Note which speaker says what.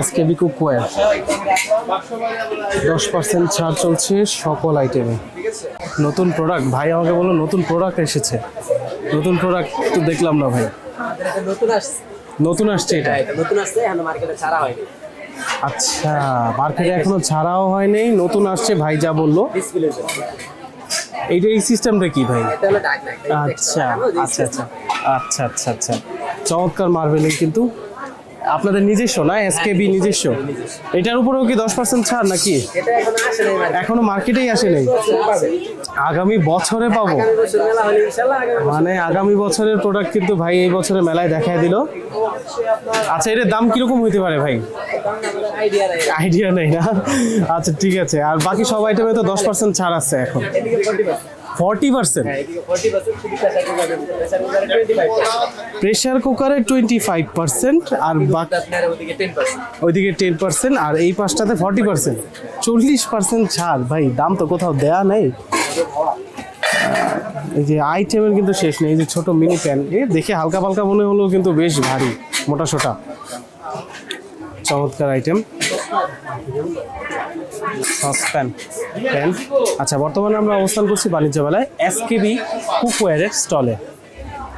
Speaker 1: SKB cookware দশ percent ছাড় চলছে সকল আইটেমে নতুন প্রোডাক্ট ভাই আমাকে বলল নতুন প্রোডাক্ট এসেছে। নতুন প্রোডাক্ট তো দেখলাম না ভাই।
Speaker 2: নতুন আসছে।
Speaker 1: নতুন আসছে এটা?
Speaker 2: হ্যাঁ, নতুন আসছে এখন মার্কেটে ছাড়া হয়নি।
Speaker 1: আচ্ছা মার্কেটে এখনও ছাড়াও হয়নি নতুন আসছে ভাই যা বলল। এইটা এই সিস্টেমটা কি ভাই? আচ্ছা আচ্ছা আচ্ছা আচ্ছা আচ্ছা আচ্ছা। চমৎকার মার্বেলিং কিন্তু। আপনাদের নিজস্ব না? এসকেবি নিজস্ব? এটার উপরেও কি দশ পার্সেন্ট ছাড় নাকি?
Speaker 2: এখন
Speaker 1: মার্কেটেই আসে আগামী বছরে পাবো। মানে আগামী বছরের প্রোডাক্ট কিন্তু ভাই এই বছরে মেলায় দেখায় দিল। আচ্ছা এটার দাম কীরকম হইতে পারে ভাই?
Speaker 2: আইডিয়া নেই
Speaker 1: না? আচ্ছা ঠিক আছে। আর বাকি সব আইটেমে তো দশ পার্সেন্ট ছাড় আছে এখন।
Speaker 2: Forty percent. ফাইভ
Speaker 1: প্রেশার কুকারে টোয়েন্টি ফাইভ পার্সেন্ট আর ওইদিকে টেন পার্সেন্ট আর এই পাঁচটাতে ফর্টি পার্সেন্ট চল্লিশ পার্সেন্ট ছাড় ভাই দাম তো কোথাও দেয়া নেই। এই যে আইটেমের কিন্তু শেষ নেই এই যে ছোট মিনি প্যান এ দেখে হালকা পালকা মনে হলেও কিন্তু বেশ ভারী মোটা সোটা চমৎকার আইটেম সসপ্যান প্যান আচ্ছা বর্তমানে আমরা অবস্থান করছি বাণিজ্য মেলায়। এসকেবি কুকওয়্যারের স্টলে